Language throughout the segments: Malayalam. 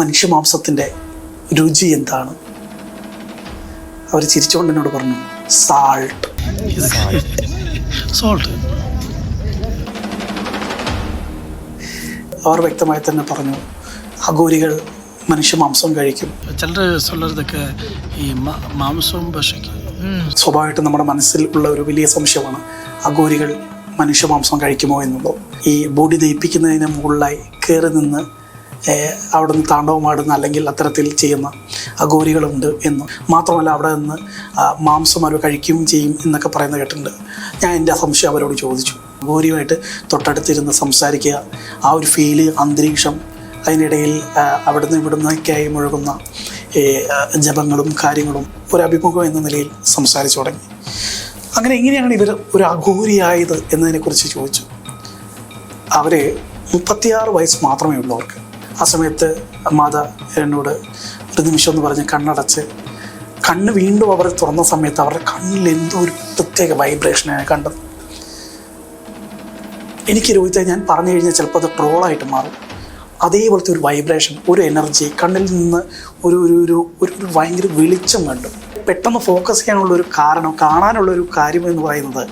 മനുഷ്യമാംസത്തിന്റെ രുചി എന്താണ്? അവർ ചിരിച്ചുകൊണ്ട് എന്നോട് പറഞ്ഞു സാൾട്ട് സോൾട്ട് അവർ വ്യക്തമായി തന്നെ പറഞ്ഞു അഗോരികൾ മനുഷ്യ മാംസം കഴിക്കും. ചിലർ ചിലർതൊക്കെ ഈ മാംസവും ഭക്ഷിക്കും. നമ്മുടെ മനസ്സിൽ ഉള്ള ഒരു വലിയ സംശയമാണ് അഗോരികൾ മനുഷ്യ മാംസം കഴിക്കുമോ എന്നുള്ളത്. ഈ ബോഡി ദഹിപ്പിക്കുന്നതിന് മുകളിലായി കയറി നിന്ന് അവിടെ നിന്ന് താണ്ഡവമാടുന്ന അല്ലെങ്കിൽ അത്തരത്തിൽ ചെയ്യുന്ന അഘോരികളുണ്ട് എന്ന്. മാത്രമല്ല അവിടെ നിന്ന് മാംസം അവർ കഴിക്കുകയും ചെയ്യും എന്നൊക്കെ പറയുന്ന കേട്ടിട്ടുണ്ട്. ഞാൻ എന്റെ സംശയം അവരോട് ചോദിച്ചു. അഘോരിയുമായിട്ട് തൊട്ടടുത്തിരുന്ന് സംസാരിക്കുക. ആ ഒരു ഫീൽ അന്തരീക്ഷം അതിനിടയിൽ അവിടുന്ന് ഇവിടുന്നൊക്കെയായി മുഴുകുന്ന ജപങ്ങളും കാര്യങ്ങളും ഒരു അഭിമുഖം എന്ന നിലയിൽ സംസാരിച്ചു തുടങ്ങി. അങ്ങനെ എങ്ങനെയാണ് ഇവർ ഒരു അഘോരിയായത് എന്നതിനെക്കുറിച്ച് ചോദിച്ചു. അവർ മുപ്പത്തിയാറ് വയസ്സ് മാത്രമേ ഉള്ളൂ അവർക്ക്. ആ സമയത്ത് മാത എന്നോട് ഒരു നിമിഷം എന്ന് പറഞ്ഞ് കണ്ണടച്ച് കണ്ണ് വീണ്ടും അവർ തുറന്ന സമയത്ത് അവരുടെ കണ്ണിൽ എന്തോ ഒരു പ്രത്യേക വൈബ്രേഷനാണ് കണ്ടത്. എനിക്ക് രോഹിത്തെ ഞാൻ പറഞ്ഞു കഴിഞ്ഞാൽ ചിലപ്പോൾ അത് ട്രോളായിട്ട് മാറും. അതേപോലത്തെ ഒരു വൈബ്രേഷൻ ഒരു എനർജി കണ്ണിൽ നിന്ന് ഒരു ഒരു ഒരു ഒരു ഭയങ്കര വെളിച്ചം കണ്ടു. പെട്ടെന്ന് ഫോക്കസ് ചെയ്യാനുള്ള ഒരു കാരണം കാണാനുള്ള ഒരു കാര്യം എന്ന് പറയുന്നത്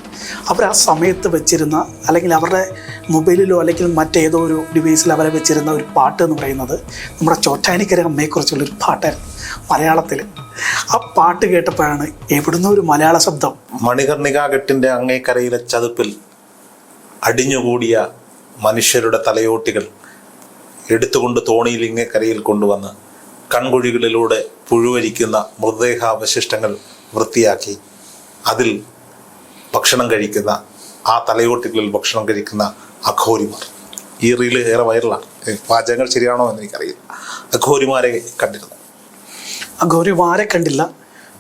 അവർ ആ സമയത്ത് വെച്ചിരുന്ന അല്ലെങ്കിൽ അവരുടെ മൊബൈലിലോ അല്ലെങ്കിൽ മറ്റേതോ ഒരു ഡിവൈസിൽ അവരെ വെച്ചിരുന്ന ഒരു പാട്ട് എന്ന് പറയുന്നത് നമ്മുടെ ചോറ്റാനിക്കര അമ്മയെക്കുറിച്ചുള്ള ഒരു പാട്ടായിരുന്നു മലയാളത്തിൽ ആ പാട്ട് കേട്ടപ്പോഴാണ് എവിടുന്നോ ഒരു മലയാള ശബ്ദം. മണികർണികാഘട്ടിന്റെ അങ്ങേക്കരയിലെ ചതുപ്പിൽ അടിഞ്ഞുകൂടിയ മനുഷ്യരുടെ തലയോട്ടികൾ എടുത്തുകൊണ്ട് തോണിയിൽ ഇങ്ങേക്കരയിൽ കൊണ്ടുവന്ന് കൺകുഴികളിലൂടെ പുഴുവരിക്കുന്ന മൃതദേഹാവശിഷ്ടങ്ങൾ വൃത്തിയാക്കി അതിൽ ഭക്ഷണം കഴിക്കുന്ന ആ തലയോട്ടികളിൽ ഭക്ഷണം കഴിക്കുന്ന അഘോരിമാർ. ഈ റീൽ ഏറെ വൈറലാണ് പാചകങ്ങൾ ശരിയാണോ എന്ന് എനിക്കറിയില്ല. അഘോരിമാരെ കണ്ടിരുന്നു. അഘോരിമാരെ കണ്ടില്ല.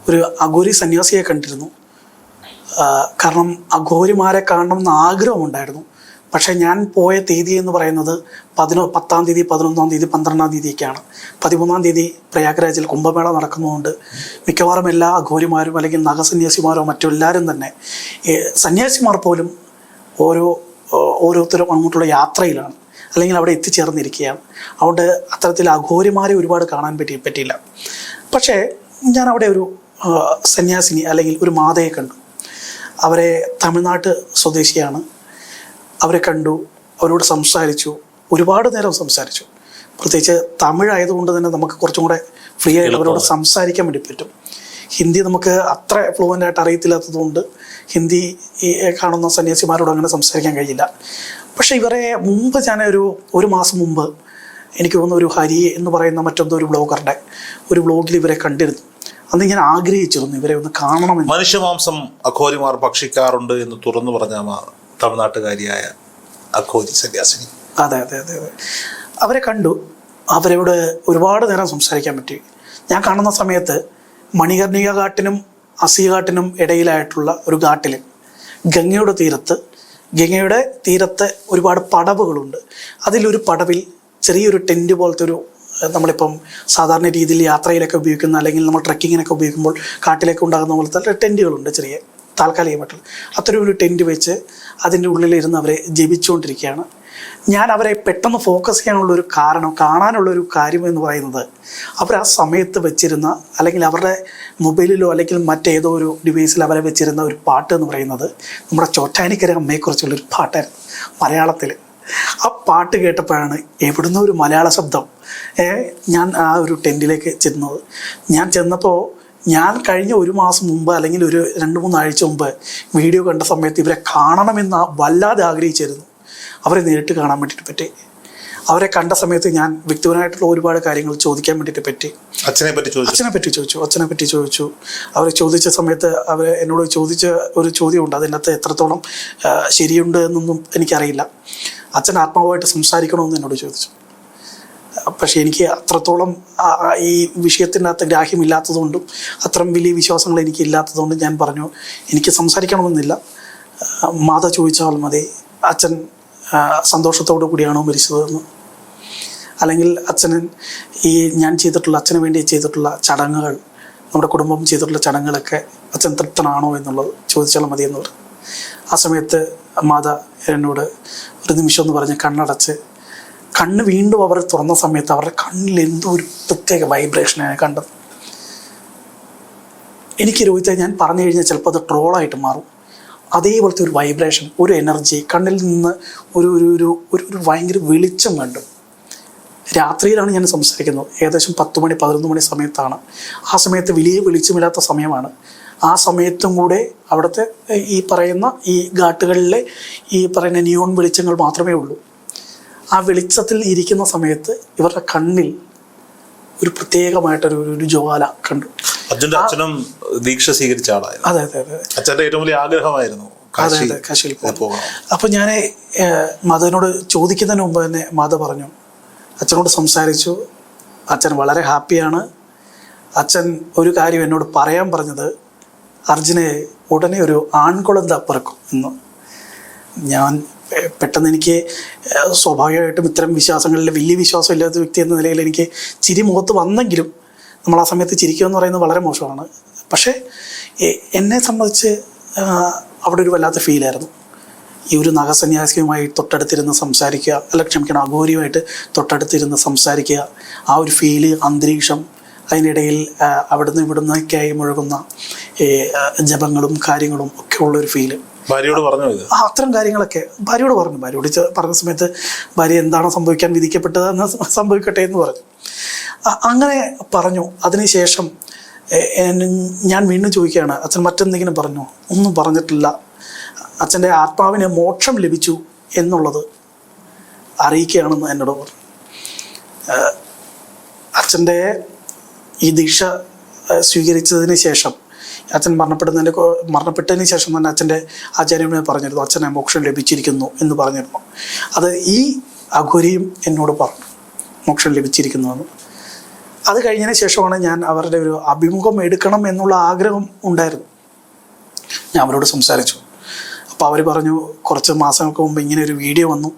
ഒരു അഘോരി സന്യാസിയെ കണ്ടിരുന്നു. കാരണം അഘോരിമാരെ കാണണം എന്ന് ആഗ്രഹമുണ്ടായിരുന്നു. പക്ഷേ ഞാൻ പോയ തീയതി എന്ന് പറയുന്നത് പതിനൊ പത്താം തീയതി പതിനൊന്നാം തീയതി പന്ത്രണ്ടാം തീയതിയൊക്കെയാണ്. പതിമൂന്നാം തീയതി പ്രയാഗ്രാജിൽ കുംഭമേള നടക്കുന്നതുകൊണ്ട് മിക്കവാറും എല്ലാ അഘോരിമാരും അല്ലെങ്കിൽ നഗസന്യാസിമാരോ മറ്റെല്ലാവരും തന്നെ സന്യാസിമാർ പോലും ഓരോ ഓരോരുത്തരും അങ്ങോട്ടുള്ള യാത്രയിലാണ്. അല്ലെങ്കിൽ അവിടെ എത്തിച്ചേർന്നിരിക്കുകയാണ്. അതുകൊണ്ട് അത്തരത്തിൽ അഘോരിമാരെ ഒരുപാട് കാണാൻ പറ്റി പറ്റിയില്ല. പക്ഷേ ഞാൻ അവിടെ ഒരു സന്യാസിനി അല്ലെങ്കിൽ ഒരു മാതയെ കണ്ടു. അവരെ തമിഴ്നാട്ട് സ്വദേശിയാണ്. അവരെ കണ്ടു അവരോട് സംസാരിച്ചു ഒരുപാട് നേരം സംസാരിച്ചു. പ്രത്യേകിച്ച് തമിഴ് ആയതുകൊണ്ട് തന്നെ നമുക്ക് കുറച്ചും കൂടെ ഫ്രീ ആയിട്ട് അവരോട് സംസാരിക്കാൻ വേണ്ടി പറ്റും. ഹിന്ദി നമുക്ക് അത്ര ഫ്ലുവന്റ് ആയിട്ട് അറിയത്തില്ലാത്തതുകൊണ്ട് ഹിന്ദി കാണുന്ന സന്യാസിമാരോട് അങ്ങനെ സംസാരിക്കാൻ കഴിയില്ല. പക്ഷെ ഇവരെ മുമ്പ് ഞാൻ ഒരു ഒരു മാസം മുമ്പ് എനിക്ക് തോന്നുന്നു ഒരു ഹരി എന്ന് പറയുന്ന മറ്റെന്തോ ഒരു ബ്ലോഗറുടെ ഒരു ബ്ലോഗിൽ ഇവരെ കണ്ടിരുന്നു. അന്ന് ഞാൻ ആഗ്രഹിച്ചിരുന്നു ഇവരെ ഒന്ന് കാണണമെന്ന്. മനുഷ്യമാംസം അഘോരിമാർ ഭക്ഷിക്കാറുണ്ട് എന്ന് തുറന്നു പറഞ്ഞ മാ- തമിഴ്നാട്ടുകാരിയായ അഖോജി സന്യാസിനി. അതെ അതെ അതെ അതെ. അവരെ കണ്ടു. അവരോട് ഒരുപാട് നേരം സംസാരിക്കാൻ പറ്റി. ഞാൻ കാണുന്ന സമയത്ത് മണികർണിക ഘാട്ടിനും അസി ഘാട്ടിനും ഇടയിലായിട്ടുള്ള ഒരു ഘാട്ടിൽ ഗംഗയുടെ തീരത്ത് ഗംഗയുടെ തീരത്തെ ഒരുപാട് പടവുകളുണ്ട്. അതിലൊരു പടവിൽ ചെറിയൊരു ടെന്റ് പോലത്തെ ഒരു നമ്മളിപ്പം സാധാരണ രീതിയിൽ യാത്രയിലൊക്കെ ഉപയോഗിക്കുന്ന അല്ലെങ്കിൽ നമ്മൾ ട്രക്കിങ്ങിനൊക്കെ ഉപയോഗിക്കുമ്പോൾ കാട്ടിലേക്ക് ഉണ്ടാകുന്ന പോലത്തെ ടെന്റുകളുണ്ട് ചെറിയ. താൽക്കാലികമായിട്ടുള്ള അത്തരം ഒരു ടെന്റ് വെച്ച് അതിന്റെ ഉള്ളിലിരുന്ന് അവരെ ജപിച്ചുകൊണ്ടിരിക്കുകയാണ്. ഞാൻ അവരെ പെട്ടെന്ന് ഫോക്കസ് ചെയ്യാനുള്ള ഒരു കാരണം കാണാനുള്ള ഒരു കാര്യം എന്ന് പറയുന്നത് അവർ ആ സമയത്ത് വെച്ചിരുന്ന അല്ലെങ്കിൽ അവരുടെ മൊബൈലിലോ അല്ലെങ്കിൽ മറ്റേതോ ഒരു ഡിവൈസിൽ അവരെ വെച്ചിരുന്ന ഒരു പാട്ട് എന്ന് പറയുന്നത് നമ്മുടെ ചോറ്റാനിക്കര അമ്മയെക്കുറിച്ചുള്ള ഒരു പാട്ടായിരുന്നു മലയാളത്തിൽ ആ പാട്ട് കേട്ടപ്പോഴാണ് എവിടുന്നോ ഒരു മലയാള ശബ്ദം. ഞാൻ ആ ഒരു ടെന്റിലേക്ക് ചെന്നത്. ഞാൻ ചെന്നപ്പോൾ ഞാൻ കഴിഞ്ഞ ഒരു മാസം മുമ്പ് അല്ലെങ്കിൽ ഒരു രണ്ട് മൂന്നാഴ്ച മുമ്പ് വീഡിയോ കണ്ട സമയത്ത് ഇവരെ കാണണമെന്ന് വല്ലാതെ ആഗ്രഹിച്ചിരുന്നു. അവരെ നേരിട്ട് കാണാൻ വേണ്ടിയിട്ട് പറ്റി. അവരെ കണ്ട സമയത്ത് ഞാൻ വ്യക്തിപരമായിട്ടുള്ള ഒരുപാട് കാര്യങ്ങൾ ചോദിക്കാൻ വേണ്ടിയിട്ട് പറ്റി. അച്ഛനെ പറ്റി ചോദിച്ചു. അച്ഛനെ പറ്റി ചോദിച്ചു. അച്ഛനെ പറ്റി ചോദിച്ചു. അവർ ചോദിച്ച സമയത്ത് അവർ എന്നോട് ചോദിച്ച ഒരു ചോദ്യമുണ്ട്. അതിനകത്ത് എത്രത്തോളം ശരിയുണ്ട് എന്നൊന്നും എനിക്കറിയില്ല. അച്ഛൻ ആത്മാവുമായിട്ട് സംസാരിക്കണമെന്ന് എന്നോട് ചോദിച്ചു. പക്ഷേ എനിക്ക് അത്രത്തോളം ഈ വിഷയത്തിനകത്ത് ഗ്രാഹ്യമില്ലാത്തതുകൊണ്ടും അത്രയും വലിയ വിശ്വാസങ്ങൾ എനിക്ക് ഇല്ലാത്തതുകൊണ്ടും ഞാൻ പറഞ്ഞു എനിക്ക് സംസാരിക്കണമെന്നില്ല. മാത ചോദിച്ചാൽ മതി അച്ഛൻ സന്തോഷത്തോടു കൂടിയാണോ മരിച്ചതെന്ന്. അല്ലെങ്കിൽ അച്ഛന് ഈ ഞാൻ ചെയ്തിട്ടുള്ള അച്ഛന് വേണ്ടി ചെയ്തിട്ടുള്ള ചടങ്ങുകൾ നമ്മുടെ കുടുംബം ചെയ്തിട്ടുള്ള ചടങ്ങുകളൊക്കെ അച്ഛൻ തൃപ്തനാണോ എന്നുള്ളത് ചോദിച്ചാൽ മതി എന്ന് പറഞ്ഞു. ആ സമയത്ത് മാത എന്നോട് ഒരു നിമിഷം എന്ന് പറഞ്ഞ് കണ്ണടച്ച് കണ്ണ് വീണ്ടും അവർ തുറന്ന സമയത്ത് അവരുടെ കണ്ണിൽ എന്തോ ഒരു പ്രത്യേക വൈബ്രേഷനാണ് കണ്ടത്. എനിക്ക് രോഹിത്തെ ഞാൻ പറഞ്ഞു കഴിഞ്ഞാൽ ചിലപ്പോൾ അത് ട്രോളായിട്ട് മാറും. അതേപോലത്തെ ഒരു വൈബ്രേഷൻ ഒരു എനർജി കണ്ണിൽ നിന്ന് ഒരു ഒരു ഒരു ഒരു ഭയങ്കര വെളിച്ചം കണ്ടു. രാത്രിയിലാണ് ഞാൻ സംസാരിക്കുന്നത്. ഏകദേശം പത്ത് മണി പതിനൊന്ന് മണി സമയത്താണ്. ആ സമയത്ത് വലിയ വെളിച്ചമില്ലാത്ത സമയമാണ്. ആ സമയത്തും കൂടെ അവിടുത്തെ ഈ പറയുന്ന ഈ ഘാട്ടുകളിലെ ഈ പറയുന്ന നിയോൺ വെളിച്ചങ്ങൾ മാത്രമേ ഉള്ളൂ. ആ വെളിച്ചത്തിൽ ഇരിക്കുന്ന സമയത്ത് ഇവരുടെ കണ്ണിൽ ഒരു പ്രത്യേകമായിട്ടൊരു ഒരു- ജ്വാല കണ്ടു. അച്ഛന്റെ അച്ഛനും ദീക്ഷ സ്വീകരിച്ച ആളായിരുന്നു. അതെ അതെ അതെ. അച്ഛന്റെ ഏറ്റവും വലിയ ആഗ്രഹമായിരുന്നു അതെ അതെ കാശിയിൽ പോകണം. അപ്പൊ ഞാൻ മാധവനോട് ചോദിക്കുന്നതിന് മുമ്പ് തന്നെ മാത പറഞ്ഞു. അച്ഛനോട് സംസാരിച്ചു. അച്ഛൻ വളരെ ഹാപ്പിയാണ്. അച്ഛൻ ഒരു കാര്യം എന്നോട് പറയാൻ പറഞ്ഞത് അർജുനെ ഉടനെ ഒരു ആൺകുളന്ത പിറക്കും എന്ന്. ഞാൻ പെട്ടെന്ന് എനിക്ക് സ്വാഭാവികമായിട്ടും ഇത്തരം വിശ്വാസങ്ങളിൽ വലിയ വിശ്വാസം ഇല്ലാത്ത വ്യക്തി എന്ന നിലയിൽ എനിക്ക് ചിരി മുഖത്ത് വന്നെങ്കിലും നമ്മൾ ആ സമയത്ത് ചിരിക്കുക എന്ന് പറയുന്നത് വളരെ മോശമാണ്. പക്ഷേ എന്നെ സംബന്ധിച്ച് അവിടെ ഒരു വല്ലാത്ത ഫീലായിരുന്നു ഈ ഒരു നഗസന്യാസിയുമായി തൊട്ടടുത്തിരുന്ന് സംസാരിക്കുക അല്ല ക്ഷമിക്കണം അഘോരിയുമായിട്ട് തൊട്ടടുത്തിരുന്ന് സംസാരിക്കുക ആ ഒരു ഫീൽ അന്തരീക്ഷം അതിനിടയിൽ അവിടുന്ന് ഇവിടുന്നൊക്കെയായി മുഴുകുന്ന ജപങ്ങളും കാര്യങ്ങളും ഒക്കെ ഉള്ളൊരു ഫീൽ ഭാര്യയോട് പറഞ്ഞു ആ അത്തരം കാര്യങ്ങളൊക്കെ ഭാര്യയോട് പറഞ്ഞു. ഭാര്യയോട് പറഞ്ഞ സമയത്ത് ഭാര്യ എന്താണോ സംഭവിക്കാൻ വിധിക്കപ്പെട്ടതെന്ന് സംഭവിക്കട്ടെ എന്ന് പറഞ്ഞു. അങ്ങനെ പറഞ്ഞു. അതിനുശേഷം ഞാൻ വീണ്ടും ചോദിക്കുകയാണ് അച്ഛൻ മറ്റെന്തെങ്കിലും പറഞ്ഞു? ഒന്നും പറഞ്ഞിട്ടില്ല. അച്ഛന്റെ ആത്മാവിന് മോക്ഷം ലഭിച്ചു എന്നുള്ളത് അറിയിക്കുകയാണെന്ന് എന്നോട് പറഞ്ഞു. അച്ഛന്റെ ഈ ദീക്ഷ സ്വീകരിച്ചതിന് ശേഷം അച്ഛൻ മരണപ്പെടുന്നതിന്റെ മരണപ്പെട്ടതിന് ശേഷം തന്നെ അച്ഛന്റെ ആചാര്യനെ പറഞ്ഞിരുന്നു അച്ഛനെ മോക്ഷം ലഭിച്ചിരിക്കുന്നു എന്ന് പറഞ്ഞിരുന്നു. അത് ഈ അഘോരിയും എന്നോട് പറഞ്ഞു മോക്ഷം ലഭിച്ചിരിക്കുന്നു എന്ന് അത് കഴിഞ്ഞതിന് ശേഷമാണ് ഞാൻ അവരുടെ ഒരു അഭിമുഖം എടുക്കണം എന്നുള്ള ആഗ്രഹം ഉണ്ടായിരുന്നു. ഞാൻ അവരോട് സംസാരിച്ചു. അപ്പോൾ അവർ പറഞ്ഞു കുറച്ച് മാസങ്ങൾക്ക് മുമ്പ് ഇങ്ങനെ ഒരു വീഡിയോ വന്നു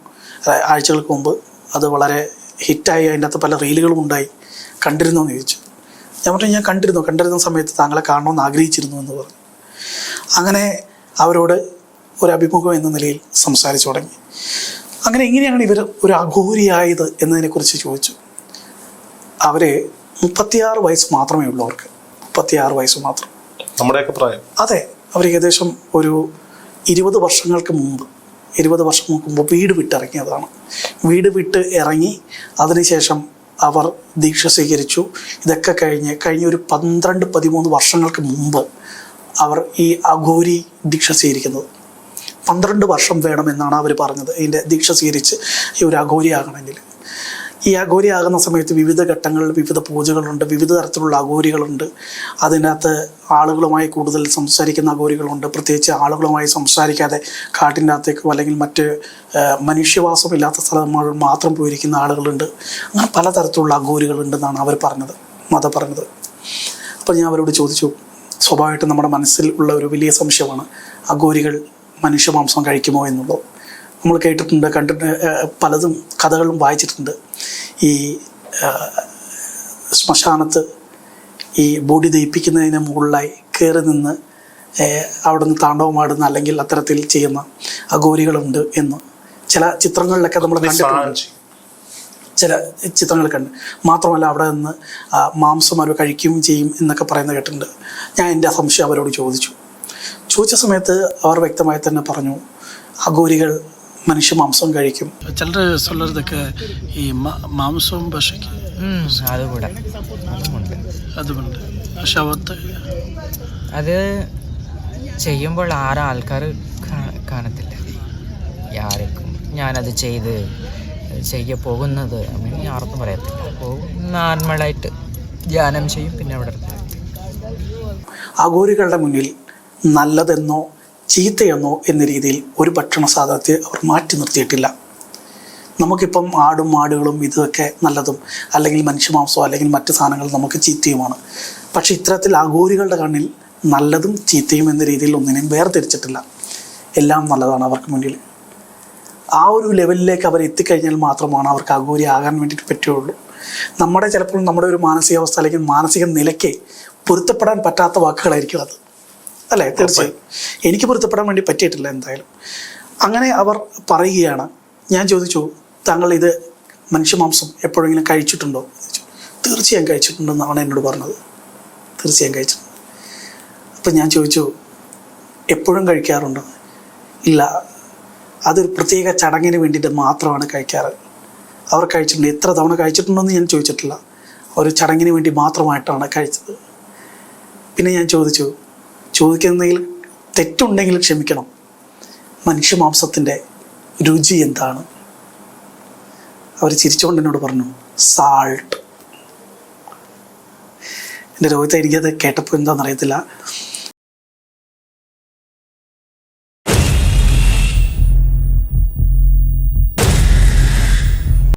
ആഴ്ചകൾക്ക് മുമ്പ്. അത് വളരെ ഹിറ്റായി അതിന്റെ അകത്ത് പല റീലുകളും ഉണ്ടായി കണ്ടിരുന്നു? എന്ന് ചോദിച്ചു. ഞാൻ പറഞ്ഞു ഞാൻ കണ്ടിരുന്നു കണ്ടിരുന്ന സമയത്ത് താങ്കളെ കാണണമെന്ന് ആഗ്രഹിച്ചിരുന്നു എന്ന് പറഞ്ഞു. അങ്ങനെ അവരോട് ഒരു അഭിമുഖം എന്ന നിലയിൽ സംസാരിച്ചു തുടങ്ങി. അങ്ങനെ എങ്ങനെയാണ് ഇവർ ഒരു അഘോരിയായത് എന്നതിനെക്കുറിച്ച് ചോദിച്ചു. അവരെ മുപ്പത്തിയാറ് വയസ്സ് മാത്രമേ ഉള്ളൂ അവർക്ക്. മുപ്പത്തിയാറ് വയസ്സ് മാത്രം. നമ്മുടെയൊക്കെ പ്രായം. അതെ അവർ ഏകദേശം ഒരു ഇരുപത് വർഷങ്ങൾക്ക് മുമ്പ് ഇരുപത് വർഷം മുമ്പ് വീട് വിട്ടിറങ്ങിയതാണ്. വീട് വിട്ട് ഇറങ്ങി അതിനുശേഷം അവർ ദീക്ഷ സ്വീകരിച്ചു. ഇതൊക്കെ കഴിഞ്ഞ് കഴിഞ്ഞ ഒരു പന്ത്രണ്ട് പതിമൂന്ന് വർഷങ്ങൾക്ക് മുമ്പ് അവർ ഈ അഘോരി ദീക്ഷ സ്വീകരിക്കുന്നത്. പന്ത്രണ്ട് വർഷം വേണമെന്നാണ് അവർ പറഞ്ഞത്. ഇതിന്റെ ദീക്ഷ സ്വീകരിച്ച് ഈ ഒരു അഘോരിയാകണമെങ്കിൽ. ഈ അഘോരിയാകുന്ന സമയത്ത് വിവിധ ഘട്ടങ്ങളിൽ വിവിധ പൂജകളുണ്ട് വിവിധ തരത്തിലുള്ള അഘോരികളുണ്ട്. അതിനകത്ത് ആളുകളുമായി കൂടുതൽ സംസാരിക്കുന്ന അഘോരികളുണ്ട്. പ്രത്യേകിച്ച് ആളുകളുമായി സംസാരിക്കാതെ കാട്ടിന്റെ അകത്തേക്കോ അല്ലെങ്കിൽ മറ്റ് മനുഷ്യവാസമില്ലാത്ത സ്ഥലങ്ങളിൽ മാത്രം പോയിരിക്കുന്ന ആളുകളുണ്ട്. അങ്ങനെ പലതരത്തിലുള്ള അഘോരികളുണ്ടെന്നാണ് അവർ പറഞ്ഞത് മത പറഞ്ഞത്. അപ്പോൾ ഞാൻ അവരോട് ചോദിച്ചു സ്വാഭാവികമായിട്ടും നമ്മുടെ മനസ്സിൽ ഉള്ള ഒരു വലിയ സംശയമാണ് അഘോരികൾ മനുഷ്യമാംസം കഴിക്കുമോ എന്നുള്ളത്. നമ്മൾ കേട്ടിട്ടുണ്ട് കണ്ടിട്ട് പലതും കഥകളും വായിച്ചിട്ടുണ്ട്. ഈ ശ്മശാനത്ത് ഈ ബോഡി ദഹിപ്പിക്കുന്നതിന് മുകളിലായി കയറി നിന്ന് അവിടെ നിന്ന് താണ്ഡവമാടുന്ന അല്ലെങ്കിൽ അത്തരത്തിൽ ചെയ്യുന്ന അഘോരികളുണ്ട് എന്ന്. ചില ചിത്രങ്ങളിലൊക്കെ നമ്മൾ കണ്ടിട്ടുണ്ട്. ചില ചിത്രങ്ങൾ കണ്ട്. മാത്രമല്ല അവിടെ നിന്ന് മാംസം അവർ കഴിക്കുകയും ചെയ്യും എന്നൊക്കെ പറയുന്നത് കേട്ടിട്ടുണ്ട്. ഞാൻ എന്റെ സംശയം അവരോട് ചോദിച്ചു. ചോദിച്ച സമയത്ത് അവർ വ്യക്തമായി തന്നെ പറഞ്ഞു അഘോരികൾ മനുഷ്യ മാംസം കഴിക്കും. ചിലർ ചിലർതൊക്കെ ഈ മാംസവും പശയ്ക്ക് അതുകൂടെ. അതുമുണ്ട്. ശവത്ത് അത് ചെയ്യുമ്പോൾ ആരും ആൾക്കാർ കാണത്തില്ല. ആർക്കും ഞാനത് ചെയ്ത് ചെയ്യ പോകുന്നത് അങ്ങനെ ആർക്കും പറയത്തില്ല. അപ്പോൾ നോർമലായിട്ട് ധ്യാനം ചെയ്യും പിന്നെ അവിടെ ആഘോരികളുടെ മുന്നിൽ നല്ലതെന്നോ ചീത്തയെന്നോ എന്ന രീതിയിൽ ഒരു ഭക്ഷണ സാധനത്തെ അവർ മാറ്റി നിർത്തിയിട്ടില്ല. നമുക്കിപ്പം ആടും മാടുകളും ഇതൊക്കെ നല്ലതും അല്ലെങ്കിൽ മനുഷ്യമാംസമോ അല്ലെങ്കിൽ മറ്റു സാധനങ്ങൾ നമുക്ക് ചീത്തയുമാണ്. പക്ഷേ ഇത്തരത്തിൽ അഘോരികളുടെ കണ്ണിൽ നല്ലതും ചീത്തയും എന്ന രീതിയിൽ ഒന്നിനെയും വേർതിരിച്ചിട്ടില്ല. എല്ലാം നല്ലതാണ് അവർക്ക് മുന്നിൽ. ആ ഒരു ലെവലിലേക്ക് അവർ എത്തിക്കഴിഞ്ഞാൽ മാത്രമാണ് അവർക്ക് അഘോരി ആകാൻ വേണ്ടിയിട്ട് പറ്റുകയുള്ളൂ. നമ്മുടെ ചിലപ്പോൾ നമ്മുടെ ഒരു മാനസികാവസ്ഥ അല്ലെങ്കിൽ മാനസിക നിലയ്ക്ക് പൊരുത്തപ്പെടാൻ പറ്റാത്ത വാക്കുകളായിരിക്കും അത്. അല്ലേ? തീർച്ചയായും. എനിക്ക് പൊരുത്തപ്പെടാൻ വേണ്ടി പറ്റിയിട്ടില്ല എന്തായാലും. അങ്ങനെ അവർ പറയുകയാണ്. ഞാൻ ചോദിച്ചു താങ്കൾ ഇത് മനുഷ്യമാംസം എപ്പോഴെങ്കിലും കഴിച്ചിട്ടുണ്ടോ? ചോദിച്ചു. തീർച്ചയായും കഴിച്ചിട്ടുണ്ടെന്നാണ് എന്നോട് പറഞ്ഞത്. തീർച്ചയായും കഴിച്ചിട്ടുണ്ട്. അപ്പം ഞാൻ ചോദിച്ചു എപ്പോഴും കഴിക്കാറുണ്ടോ? ഇല്ല. അതൊരു പ്രത്യേക ചടങ്ങിന് വേണ്ടിയിട്ട് മാത്രമാണ് കഴിക്കാറ്. അവർ കഴിച്ചിട്ടുണ്ട്. എത്ര തവണ കഴിച്ചിട്ടുണ്ടോയെന്ന് ഞാൻ ചോദിച്ചിട്ടില്ല. ഒരു ചടങ്ങിന് വേണ്ടി മാത്രമായിട്ടാണ് കഴിച്ചത്. പിന്നെ ഞാൻ ചോദിച്ചു ചോദിക്കുന്നതിൽ തെറ്റുണ്ടെങ്കിൽ ക്ഷമിക്കണം. മനുഷ്യമാംസത്തിന്റെ രുചി എന്താണ്? അവർ ചിരിച്ചുകൊണ്ട് എന്നോട് പറഞ്ഞു സാൾട്ട് എന്റെ രോഹിത്തെ എനിക്കത് കേട്ടപ്പോൾ എന്താണെന്ന് അറിയത്തില്ല